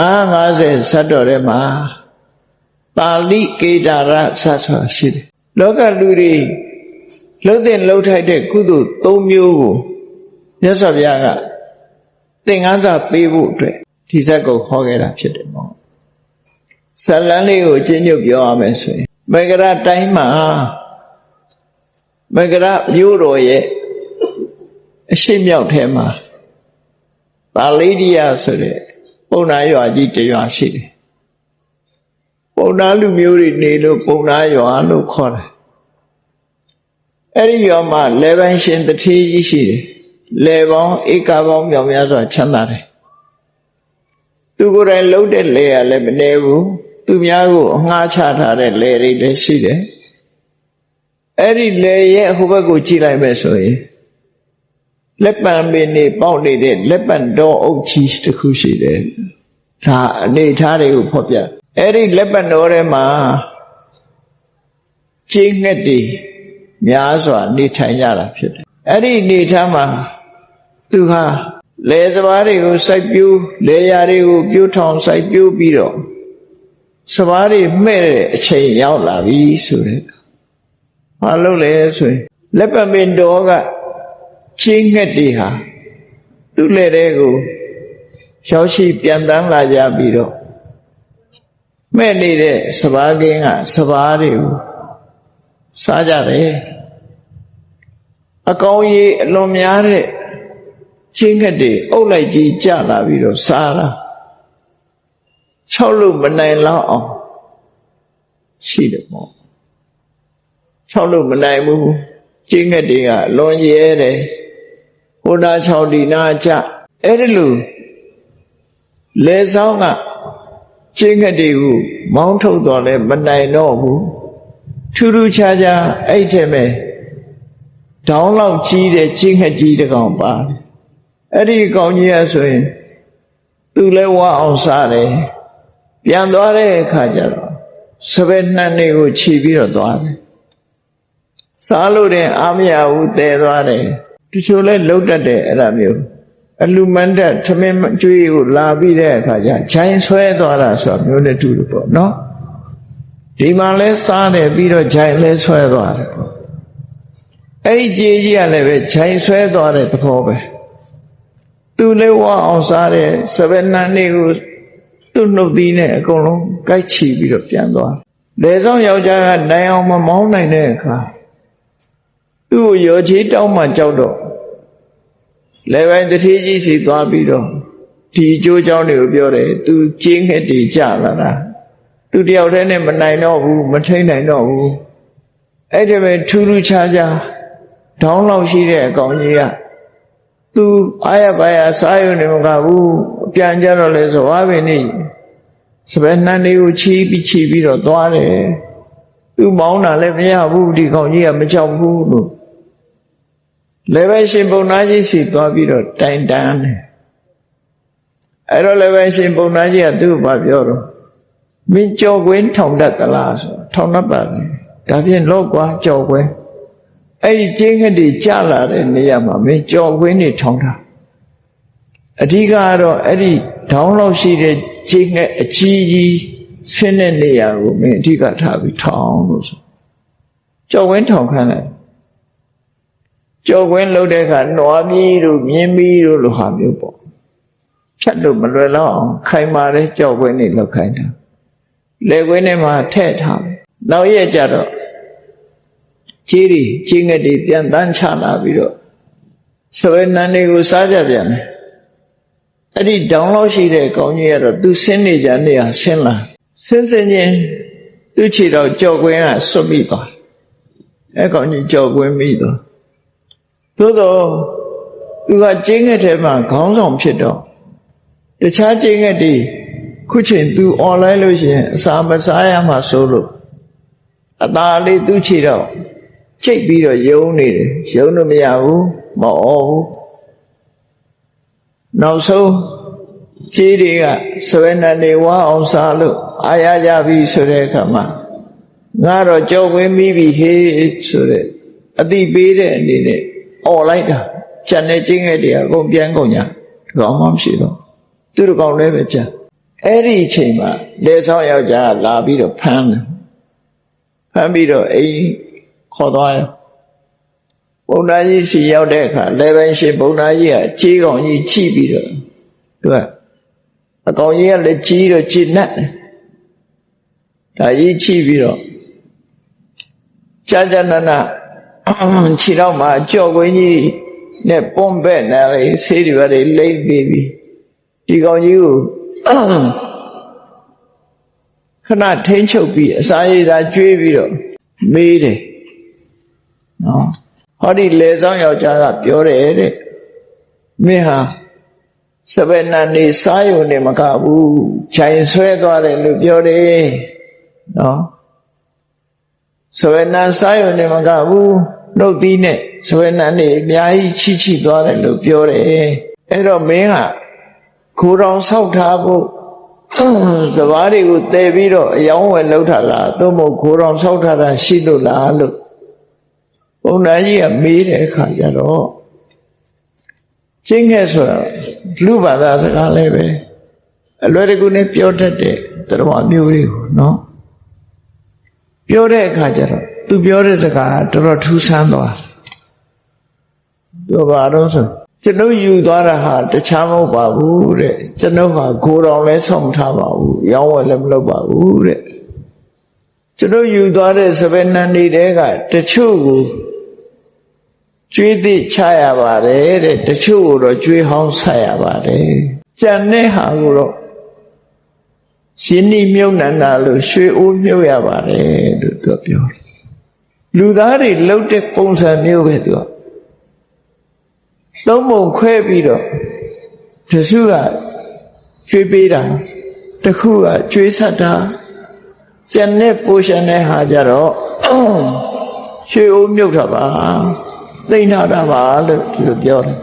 950ဇတ်တော်ထဲမှာတာလိကေတာရဇတ်ဆိုတာရှိတယ်လောကလူတွေလှုပ်တဲ့လှုပ်ထိုက်တဲ့ကုသိုလ်၃မျိုးကိုမြတ်စွာဘုရားကသင်္ကန်းစာပေးဖို့အတွက်ဒီဇတ်ကိုခေါ်ခဲ့တာဖြစ်တယ်ပေါ့ ဇလန်းလေးကိုကျင့်ကြုပ်ပြောရမယ်ဆိုရင်မဂရတိုင်းမှာမဂရမြို့တော်ရဲ့အရှိမြောက်ထဲမှာပါဠိရိယဆိုတဲ့ပုံနာရွာကြီးတစ်ရွာရှိတယ်ပုံနာလူမျိုးတွေနေလို့ပုံနာရွာလို့ခေါ်တယ်အဲ့ဒီရွာမှာလေပန်းရှင်တထေးကြီးရှိတယ်လေပေါင်းဧကပေါင်းမြောင်များစွာချမ်းသာတယ်သူကိုယ်တိုင်လှုပ်တဲ့လေရလည်းမနေဘူး သူများကိုအငှားချထားတဲ့လေတွေလည်းရှိတယ်အဲ့ဒီလေရဲ့ဟိုဘက်ကိုကြည့်လိုက်မယ်ဆိုရင်လက်ပံပင်နေပေါက်နေတဲ့လက်ပံတော်အုပ်ကြီးတစ်ခုရှိတယ်ဒါအနေထားတွေကိုဖော်ပြအဲ့ဒီလက်ပံတော်ထဲမှာကျင်းငှက်တွေများစွာနေထိုင်ကြတာဖြစ်တယ်အဲ့ဒီအနေထားမှာသူဟာလေစဘာတွေကိုစိုက်ပျိုးလေယာတွေကိုပြိုးထောင်စိုက်ပျိုးပြီးတော့ စဘာတွေမှဲ့တဲ့အချိန်ရောက်လာပြီဆိုတဲ့ဘာလို့လဲဆိုရင်လက်ပံပင်တော်ကချင်းငှက်တွေဟာသူ့လက်ထဲကိုရောက်ရှိပြန်တန်းလာကြပြီးတော့မဲ့နေတဲ့စဘာကင်းကစဘာတွေကိုစားကြတယ်အကောင်ကြီးအလွန်များတဲ့ချင်းငှက်တွေအုပ်လိုက်ကြီးကြလာပြီးတော့စားတာ ၆လို့မနိုင်လောက်အောင်ရှိတယ်ပေါ့၆လို့မနိုင်ဘူးချင်းငှက်တွေကအလွန်ရဲတယ်ဟိုနာ၆ဒီနာကြအဲ့ဒီလိုလေဆောင်ကချင်းငှက်တွေကိုမောင်းထုတ်တော့လဲမနိုင်တော့ဘူးထူးထူးခြားခြားအဲ့ထဲမဲ့ဒေါင်းလောက်ကြီးတဲ့ချင်းငှက်ကြီးတစ်ကောင်ပါတယ်အဲ့ဒီကောင်ကြီးကဆိုရင်သူလည်းဝါအောင်စားတယ် ပြန်သွားတဲ့အခါကျတော့စပယ်နှံတွေကိုခြီးပြီးတော့သွားတယ်စားလို့တဲ့အာမရဘူးတဲသွားတယ်တချို့လဲလှုပ်တတ်တယ်အဲ့ဒါမျိုးအလူမန္တသမင်းကျွေးကိုလာပြီးတဲ့အခါကျခြိုင်းဆွဲသွားတာဆိုတာမျိုးနဲ့တူတယ်ပေါ့နော်ဒီမှာလဲစားတယ်ပြီးတော့ခြိုင်းလဲဆွဲသွားတယ်ပေါ့အဲ့ဒီကြေးကြီးကလည်းပဲခြိုင်းဆွဲသွားတဲ့သဘောပဲသူလည်းဝအောင်စားတဲ့စပယ်နန်းတွေကို သူ့နှုတ်သီးနဲ့အကုန်လုံးကိုက်ချီပြီးတော့ပြန်သွားလေဆောင်ယောက်ျားကနိုင်အောင်မမောင်းနိုင်တဲ့အခါသူ့ကိုရောချေးတောင်းမှကြောက်တော့လေပိုင်းတတိကြီးစီသွားပြီးတော့ဒီအကျိုးကြောင့်တွေကိုပြောတယ်သူကျင်းငှက်တွေကြလာတာသူတယောက်တည်းနဲ့မနိုင်တော့ဘူးမထိန်နိုင်တော့ဘူးအဲ့ဒီပဲထူးထူးခြားခြားဒေါင်းလောက်ရှိတဲ့အကောင်ကြီးကသူအာရပါရစားရုံနေမကဘူး ပြန်ကြတော့လဲဆိုဝါပင်နေစပယ်နှန်းလေးကိုချီးပြီးချီးပြီးတော့သွားတယ်သူမောင်းတာလည်းမရဘူးဒီကောင်ကြီးကမကြောက်ဘူးလို့လည်းပဲရှင်ပုံနာကြီးစီသွားပြီးတော့တိုင်တန်းတယ်အဲ့တော့လည်းပဲရှင်ပုံနာကြီးကသူ့ကိုပြောတော့မင်းကြော်ကွင်းထောင်တတ်သလားဆိုထောင်တတ်ပါလေဒါဖြင့်လောကွာကြော်ကွင်းအဲ့ဒီကျင်းငှက်တွေကြလာတဲ့နေရာမှာမင်းကြော်ကွင်းတွေထောင်တာ အဓိကကတော့အဲ့ဒီဒေါင်းလောက်ရှိတဲ့ကျင်းငှက်အကြီးကြီးဆင်းတဲ့နေရာကိုမင်းအဓိကထားပြီးထောင်လို့ဆိုကြော်ကွင်းထောင်ခိုင်းလိုက်ကြော်ကွင်းလှုပ်တဲ့အခါနွားမီးတို့မြင်းမီးတို့လိုဟာမျိုးပေါ့ဖြတ်လို့မလွယ်တော့အောင်ခိုင်မာတဲ့ကြော်ကွင်းတွေလောက်ခိုင်းတာလေကွင်းထဲမှာထည့်ထားနောက်ရက်ကြတော့ကြီးတွေကြီးငက်တွေပြန်တန်းချလာပြီးတော့ဆွဲနန်းတွေကိုစားကြပြန်တယ် အဲ့ဒီဒေါင်းလောက်ရှိတဲ့ကောင်းကြီးကတော့သူဆင်းနေကြနေရဆင်းလာဆင်းစင်ချင်းသူ့ခြေတော့ကြော်ကွင်းကစွတ်မိသွားအဲ့ကောင်းကြီးကြော်ကွင်းမိသွားသို့တော့သူကကျင်းငက်ထဲမှာခေါင်းဆောင်ဖြစ်တော့တခြားကျင်းငက်တွေခုချိန်သူអွန်လိုင်းလို့ရှိရင်အစာမစားရမှဆိုလို့အသာလေးသူ့ခြေတော့ချိတ်ပြီးတော့ယုံနေတယ်ယုံလို့မရဘူးမအော်ဘူး နောက်ဆုံးခြေတွေကဆွဲနေနေဝါအောင်စားလို့အာရကြပြီဆိုတဲ့အခါမှာငါတော့ကြောက်ဝင်းမိပြီဟေးဆိုတဲ့အတိပေးတဲ့အနေနဲ့អော်လိုက်တာကြံတဲ့ချင်းငယ်တွေအကုန်ပြန်ကုန်ညာဒီကောင်မှမရှိတော့သူတို့ကောင်လည်းပဲကြံအဲ့ဒီအချိန်မှာလေဆောင်ယောက်ျားလာပြီးတော့ဖမ်းတယ်ဖမ်းပြီးတော့အိမ်ခေါ်သွားရ ဘုံသားကြီးစီရောက်တဲ့အခါလေပိုင်းရှင်ဘုံသားကြီးကခြေကောင်ကြီးချိပြီးတော့သူကအကောင်ကြီးကလည်းကြီးတော့ခြေနတ်တယ်ဒါကြီးချိပြီးတော့ကြာကြာနာနာခြေတော့မှကြော့ကွင်းကြီးနဲ့ပွန်ပဲ့နေလေဆေးတွေပါလေလိမ့်ပြီးပြီဒီကောင်ကြီးကိုခဏထိန်းချုပ်ပြီးအစာရည်သာကျွေးပြီးတော့မေးတယ်နော် ဟောဒီလေဆောင်ယောက်ျားကပြောတယ်တဲ့မင်းဟာစပယ်နန်နေစားယုံနေမကဘူးခြိုင်ဆွဲသွားတယ်လို့ပြောတယ်နော်စပယ်နန်စားယုံနေမကဘူးနှုတ်သီးနဲ့စပယ်နန်နေအများကြီးချိချိသွားတယ်လို့ပြောတယ်အဲ့တော့မင်းကခိုးတော်ဆောက်ထားဖို့စဘာတွေကိုတည်ပြီးတော့အယောင်းဝယ်လောက်ထားလားသို့မဟုတ်ခိုးတော်ဆောက်ထားတာရှိလို့လားလို့ ဘုံသားကြီးကမေးတဲ့အခါကျတော့ကျင်းခဲ့ဆိုတာလူဘာသာစကားလည်းပဲအလွယ်တကူနဲ့ပြောတတ်တဲ့တရားမျိုးလေးကိုနော်ပြောတဲ့အခါကျတော့သူပြောတဲ့စကားတော်တော်ထူးဆန်းသွားပြောပါတော့ဆိုကျွန်ုပ်ယူသွားတာဟာတခြားမဟုတ်ပါဘူးတဲ့ကျွန်ုပ်ဟာကိုယ်တော်လည်းဆုံးထားပါဘူးရောင်းဝယ်လည်းမလုပ်ပါဘူးတဲ့ ကျွန်ုပ်ယူသွားတဲ့စပယ်နန်နေတဲ့ကတချို့ကိုကျွေးသည့်ချရပါတယ်တဲ့တချို့ကိုတော့ကျွေးဟောင်းဆက်ရပါတယ်ကြံတဲ့ဟာကိုတော့ရှင်နိမြုပ်နန္ဒာလို့ရွှေအိုးမြုပ်ရပါတယ်လို့သူပြောတယ်လူသားတွေလှုပ်တဲ့ပုံစံမျိုးပဲသူကသုံးပုံခွဲပြီးတော့တစုကကျွေးပေးတာတခုကကျွေးဆက်တာ ကျန်တဲ့ပိုရှင်တဲ့ဟာကြတော့ရွှေအိုးမြုပ်တာပါသိမ့်ထားတာပါလို့ဒီလိုပြောတယ်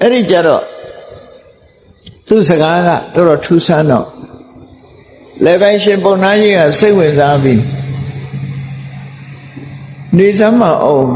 အဲ့ဒီကြတော့သူ့စကားကတော်တော်ထူးဆန်းတော့လေပိုင်းရှင်ပုံနာကြီးကစိတ်ဝင်စားပြီးနေစမ်းမအောင်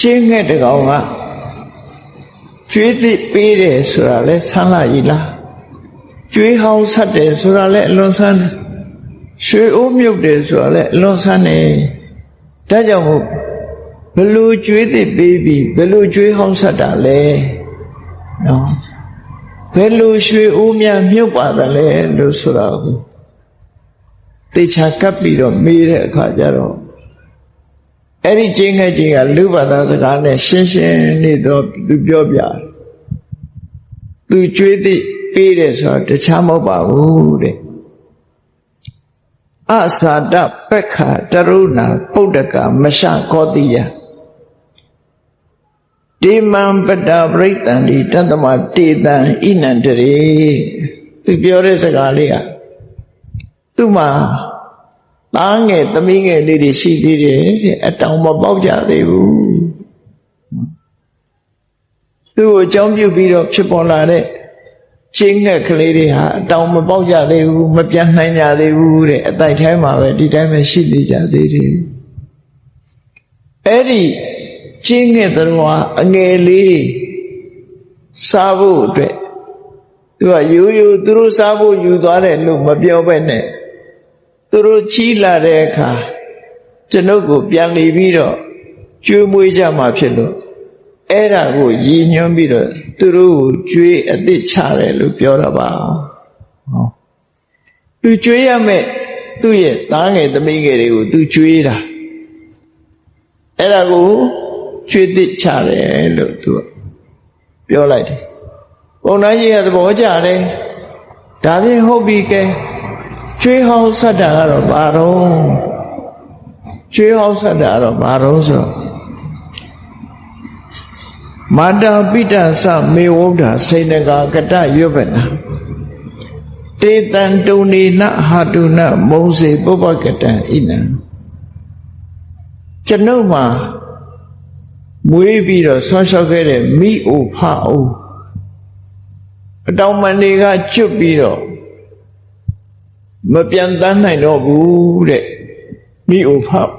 ချင်းငှက်တကောင်ကကျွေးသည့်ပေးတယ်ဆိုတာလဲဆန်းလာကြီးလား ကျွေးဟောင်းဆက်တယ်ဆိုတာလဲအလွန်ဆန်းတယ်ရွှေအိုးမြုပ်တယ်ဆိုတာလဲအလွန်ဆန်းတယ်ဒါကြောင့်မို့ဘလို့ကျွေးသည့်ပေးပြီးဘလို့ကျွေးဟောင်းဆက်တာလဲနော်ဘယ်လိုရွှေအိုးများမြုပ်ပါတယ်လဲလို့ဆိုတာကိုတေချာကပ်ပြီးတော့မေးတဲ့အခါကျတော့အဲ့ဒီချင်းငယ်ချင်းကလူဘာသာစကားနဲ့ရှင်းရှင်းနေတော့သူပြောပြတယ်သူကြွေးသည့် ပေးတယ်ဆိုတော့တခြားမဟုတ်ပါဘူးတဲ့အသာတပက္ခတရုဏပုဒ္ဒကမရှကောတိယတေမံပတ္တပရိတန်ဒီတတ္တမတေတံဣနန္တရေသူပြောတဲ့စကားလေးကသူ့မှာသားငယ်သမီးငယ်လေးတွေရှိသေးတယ်တဲ့အတောင်မပေါက်ကြသေးဘူးသူ့ကိုအကြောင်းပြုပြီးတော့ဖြစ်ပေါ်လာတဲ့ ချင်းငှက်ကလေးတွေဟာအတောင်မပေါက်ကြသေးဘူးမပြန်နိုင်ကြသေးဘူးတဲ့အတိုက်ထဲမှာပဲဒီတိုင်းပဲရှိနေကြသေးတယ်အဲ့ဒီချင်းငှက်သတော်ဟာအငယ်လေးစားဖို့အတွက်သူကရိုးရိုးသူတို့စားဖို့ယူသွားတယ်လို့မပြောဘဲနဲ့သူတို့ချီးလာတဲ့အခါကျွန်ုပ်ကိုပြန်လီပြီးတော့ကျွေးမွေးကြမှာဖြစ်လို့ အဲ့ဒါကိုရည်ညွှန်းပြီးတော့သူတို့ကိုကျွေးအသစ်ချတယ်လို့ပြောတာပါဟောသူကျွေးရမယ်သူ့ရဲ့သားငယ်သမီးငယ်တွေကိုသူကျွေးတာအဲ့ဒါကိုကျွေးသစ်ချတယ်လို့သူပြောလိုက်တယ်ပုံနာကြီးကသဘောကျတယ်ဒါဖြင့်ဟုတ်ပြီကဲကျွေးဟောင်းဆက်တာကတော့ဘာတော့ကျွေးဟောင်းဆက်တာကတော့ဘာတော့ဆို မာတာပိတသမေဝုဒ္ဓစိဏကာကတရွတ်ပနာတေတံတုန်နေနဟာတုနမုံစေပုပ္ပကတံဣနံကျွန်ုပ်မှာမွေးပြီးတော့ဆွမ်းလျှောက်ခဲ့တဲ့မိအိုဖအိုအတောင်မန်တွေကကျွတ်ပြီးတော့မပြန်တန်းနိုင်တော့ဘူးတဲ့မိအိုဖောက်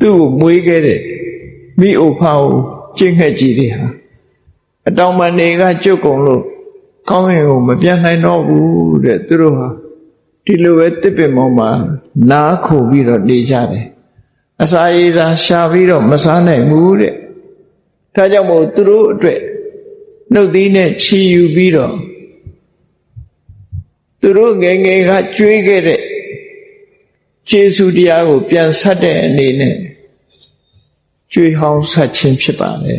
သူ့ကိုမွေးခဲ့တဲ့မိအိုဖောက် ကျင့်ခဲ့ကြည်တွေဟာအတောင်ပန်တွေကကျွတ်ကုန်လို့ကောင်းရင်ကိုမပြန်နိုင်တော့ဘူးတဲ့သူတို့ဟာဒီလိုပဲတစ်ပင်ပေါ်မှာနားခုပြီးတော့နေကြတယ်အစာရည်သာရှာပြီးတော့မစားနိုင်ဘူးတဲ့ဒါကြောင့်မို့သူတို့အတွက်နှုတ်သီးနဲ့ချီယူပြီးတော့သူတို့ငယ်ငယ်ကကြွေးခဲ့တဲ့ကျေးဇူးတရားကိုပြန်ဆက်တဲ့အနေနဲ့ ကြွေးဟောင်းဆက်ခြင်းဖြစ်ပါလေ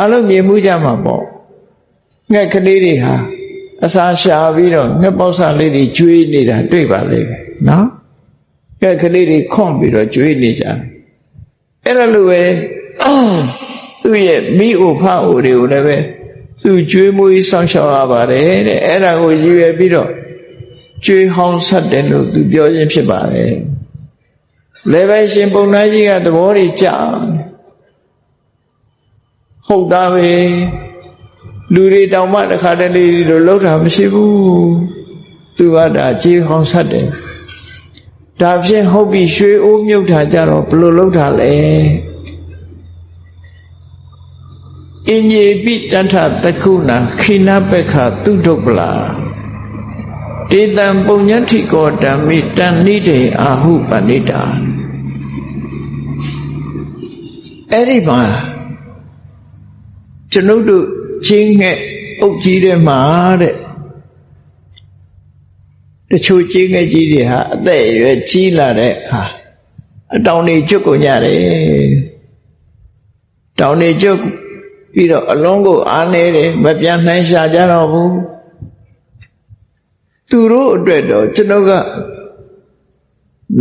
အလုံးမြင်မှုကြမှာပေါ့ငှက်ကလေးတွေဟာအစာရှာပြီးတော့ငှက်ပေါက်စာလေးတွေကျွေးနေတာတွေ့ပါလိမ့်မယ်နော်ငှက်ကလေးတွေခွန့်ပြီးတော့ကျွေးနေကြတယ်အဲ့ဒါလိုပဲသူ့ရဲ့မိအိုဖအိုတွေကိုလည်းပဲသူကျွေးမွေးစောင့်ရှောက်ရပါတယ်တဲ့အဲ့ဒါကိုရည်ရွယ်ပြီးတော့ကျွေးဟောင်းဆက်တယ်လို့သူပြောခြင်းဖြစ်ပါတယ်လေပဲရှင်ပုံနာကြီးကသဘောတွေကြာ ဟုတ်သားပဲလူတွေတောင်မှတခါတလေလိုလှုပ်တာမရှိဘူးသူကဒါကြေးဟောင်းဆက်တယ်ဒါဖြင့်ဟုတ်ပြီရွှေအိုးမြုပ်တာကြတော့ဘလို့လှုပ်တာလဲအင်ကြီးပိတထတခုနာခိနပက္ခသူဒုပ္ပလာတေတံပုံညတိကောဓမ္မိတန်နိတေအာဟုပဏိတာအဲ့ဒီမှာ ကျွန်ုပ်တို့ချင်းငှက်အုပ်ကြီးတဲ့မှာတဲ့တချို့ချင်းငှက်ကြီးတွေဟာအသက်အရွယ်ကြီးလာတဲ့ဟာအတောင်တွေကျွတ်ကုန်ကြတယ်တောင်တွေကျွတ်ပြီးတော့အလုံးကိုအားနေတယ်မပြန်နိုင်ရှာကြတော့ဘူးသူတို့အတွက်တော့ကျွန်တော်က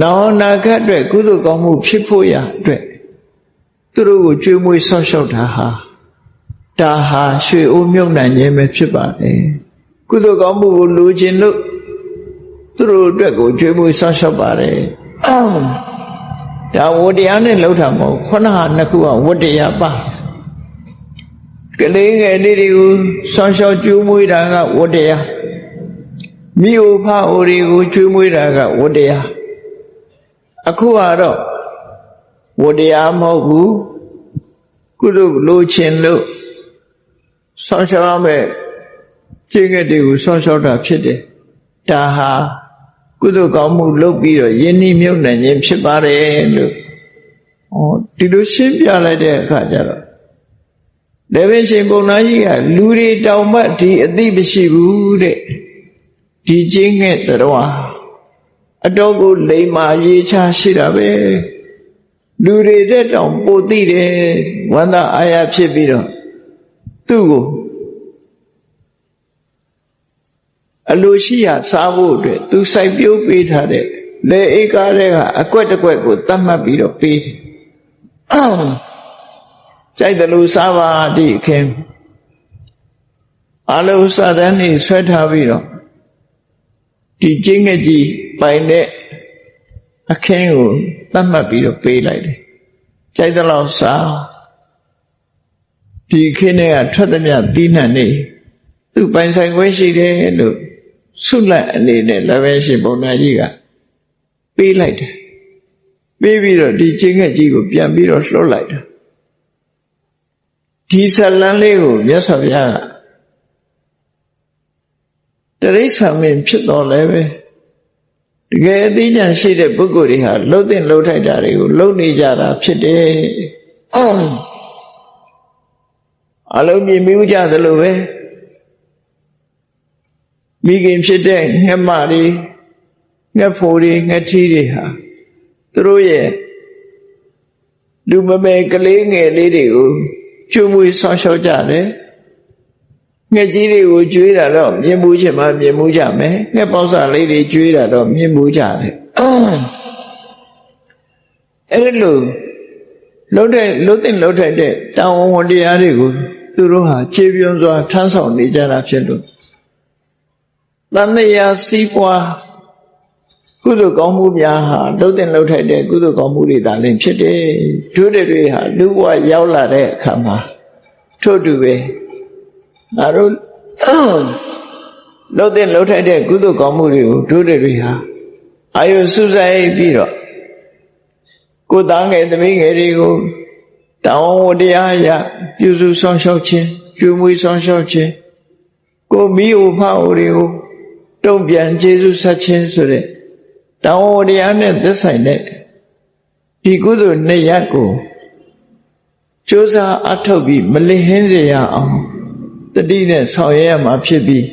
နောင်နာခတ်အတွက်ကုသိုလ်ကောင်းမှုဖြစ်ဖို့ရအတွက်သူတို့ကိုကြွေးမွေးဆောက်ရှောက်တာဟာ ဒါဟာရွှေအိုးမြုပ်နှံခြင်းပဲဖြစ်ပါတယ်ကုသိုလ်ကောင်းမှုကိုလိုချင်လို့သူတို့အတွက်ကိုကြွေးမွေးဆောက်ရှောက်ပါတယ်ဒါဝတ္တရားနဲ့လှုပ်တာမဟုတ်ခုနဟာနှစ်ခုကဝတ္တရားပါကလေးငယ်လေးတွေကိုဆောင်းလျှောက်ကျွေးမွေးတာကဝတ္တရားမိအိုဖအိုတွေကိုကျွေးမွေးတာကဝတ္တရားအခုကတော့ဝတ္တရားမဟုတ်ဘူးကုသိုလ်လိုချင်လို့ ဆောင်းလျှောက်ရမယ်ကျင့်ခဲ့တွေကိုဆောင်းလျှောက်တာဖြစ်တယ်ဒါဟာကုသိုလ်ကောင်းမှုလုပ်ပြီးတော့ယဉ်ဤမြုပ်နှံခြင်းဖြစ်ပါတယ်လို့ဩဒီလိုရှင်းပြလိုက်တဲ့အခါကျတော့လည်းပဲရှင်ပုံနာကြီးကလူတွေတောင်မှဒီအသိမရှိဘူးတဲ့ဒီကျင်းခဲ့တော်အတော်ကိုလိမ္မာရေးချရှိတာပဲလူတွေတဲ့တောင်ပိုသိတယ်ဝန္တာအာရဖြစ်ပြီးတော့ သူ့ကိုအလိုရှိရစားဖို့အတွက်သူစိုက်ပျိုးပေးထားတဲ့လေဧကားတွေကအကွက်တကွက်ကိုတတ်မှတ်ပြီးတော့ပေးတယ်ကြိုက်တယ်လို့စားပါဒီခင်အလုံးစတဲ့နေဆွဲထားပြီးတော့ဒီကျင်းငယ်ကြီးပိုင်တဲ့အခင်းကိုတတ်မှတ်ပြီးတော့ပေးလိုက်တယ်ကြိုက်တယ်လို့စား ဒီခင်းတွေကထွက်သည်မြသီးနှံနေသူပိုင်ဆိုင်ခွင့်ရှိတယ်လို့ဆုလက်အနေနဲ့လည်းပဲရှင်ဘုရားကြီးကပေးလိုက်တယ်ပေးပြီးတော့ဒီချင်းငှက်ကြီးကိုပြန်ပြီးတော့လှုပ်လိုက်တာဒီဇလန်းလေးကိုမြတ်စွာဘုရားကတရိစ္ဆာန်မင်းဖြစ်တော်လဲပဲတကယ်အသိဉာဏ်ရှိတဲ့ပုဂ္ဂိုလ်တွေဟာလှုပ်တဲ့လှုပ်ထိုက်တာတွေကိုလှုပ်နေကြတာဖြစ်တယ်အ လုံးမြင်မိကြသလိုပဲမိခင်ဖြစ်တဲ့ငှက်မတွေငှက်ဖိုတွေငှက်ထီးတွေဟာသူတို့ရဲ့လူမမယ်ကလေးငယ်လေးတွေကိုကျွမွေးဆောင်းရှောက်ကြတယ်ငှက်ကြီးတွေကိုကျွေးတာတော့မြင်မှုချင်မှမြင်မှုကြမယ်ငှက်ပေါက်စာလေးတွေကျွေးတာတော့မြင်မှုကြတယ်အဲ့လိုလုံးတဲ့လုံးတဲ့လုံးထိုက်တဲ့တောင်းဝန်တရားတွေကို သူတို့ဟာခြေပြုံးစွာထမ်းဆောင်နေကြတာဖြစ်လို့တန်မြာစီးပွားကုသိုလ်ကောင်းမှုများဟာလှုပ်တဲ့လှုပ်ထိုက်တဲ့ကုသိုလ်ကောင်းမှုတွေသာလင်ဖြစ်တယ်ဒုတွေတွေဟာလူဘဝရောက်လာတဲ့အခါမှာထို့တူပဲငါတို့လှုပ်တဲ့လှုပ်ထိုက်တဲ့ကုသိုလ်ကောင်းမှုတွေကိုတို့တွေဟာအာယုစုဆိုင်ပြီးတော့ကိုယ်သားငယ်သမီးငယ်တွေကို တောင်းဝတရားအရပြုစုဆောင်ရှောက်ခြင်းကျွေးမွေးဆောင်ရှောက်ခြင်းကိုမိအိုဖအိုတွေကိုတုံ့ပြန်ကျေးဇူးဆက်ခြင်းဆိုတဲ့တောင်းဝတရားနဲ့သက်ဆိုင်တဲ့ဒီကုသိုလ်နှစ်ရပ်ကိုကြိုးစားအထောက်ပြီးမလစ်ဟင်းစေရအောင်တတိနဲ့ဆောင်ရွက်ရမှာဖြစ်ပြီး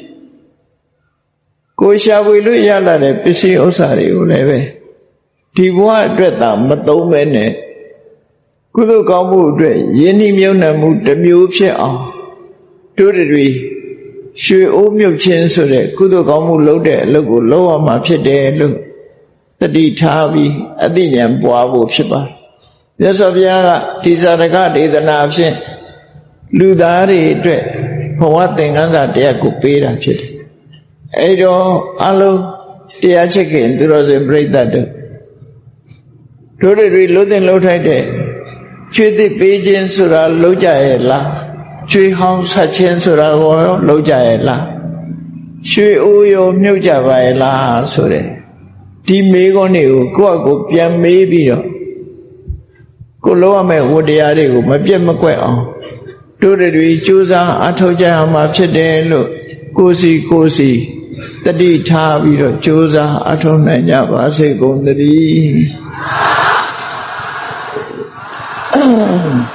ကိုရှာဖွေလို့ရလာတဲ့ပစ္စည်းဥစ္စာတွေကိုလည်းပဲဒီဘဝအတွက်သာမသုံးပဲနဲ့ ကုသိုလ်ကောင်းမှုအတွက်ယဉ်ဤမြုံနှံမှုတစ်မျိုးဖြစ်အောင်တို့တွေရွှေအိုးမြုပ်ခြင်းဆိုတဲ့ကုသိုလ်ကောင်းမှုလုပ်တဲ့အလုပ်ကိုလုပ်ရမှာဖြစ်တယ်လို့တတိထားပြီးအသိဉာဏ်ပွားဖို့ဖြစ်ပါတယ်မြတ်စွာဘုရားကဒီဇာတကဒေသနာဖြင့်လူသားတွေအတွက်ဘဝသင်္ကန်းစာတရားကိုပေးတာဖြစ်တယ်အဲ့တော့အလုံးတရားချက်ခင်သူတော်စင်ပြိဿတ်တို့တို့တွေလုံးတဲ့လုံးထိုက်တဲ့ ချွေးသစ်ပေးခြင်းဆိုတာလုံးကြရဲ့လားချွေးဟောင်းဆက်ခြင်းဆိုတာကိုရောလုံးကြရဲ့လားရွှေအိုးရောမြုပ်ကြပါရဲ့လားဆိုတဲ့ဒီမေးခွန်းတွေကိုကိုယ့်အကိုပြန်မေးပြီးတော့ကိုလုံးရမယ့်ဝတ္တရားတွေကိုမပြတ်မကွက်အောင်တို့တွေကြိုးစားအထောက်ကြရမှာဖြစ်တယ်လို့ကိုစီကိုစီတတိထားပြီးတော့ကြိုးစားအထောက်နိုင်ကြပါစေကုန်သတည်း Mm-hmm.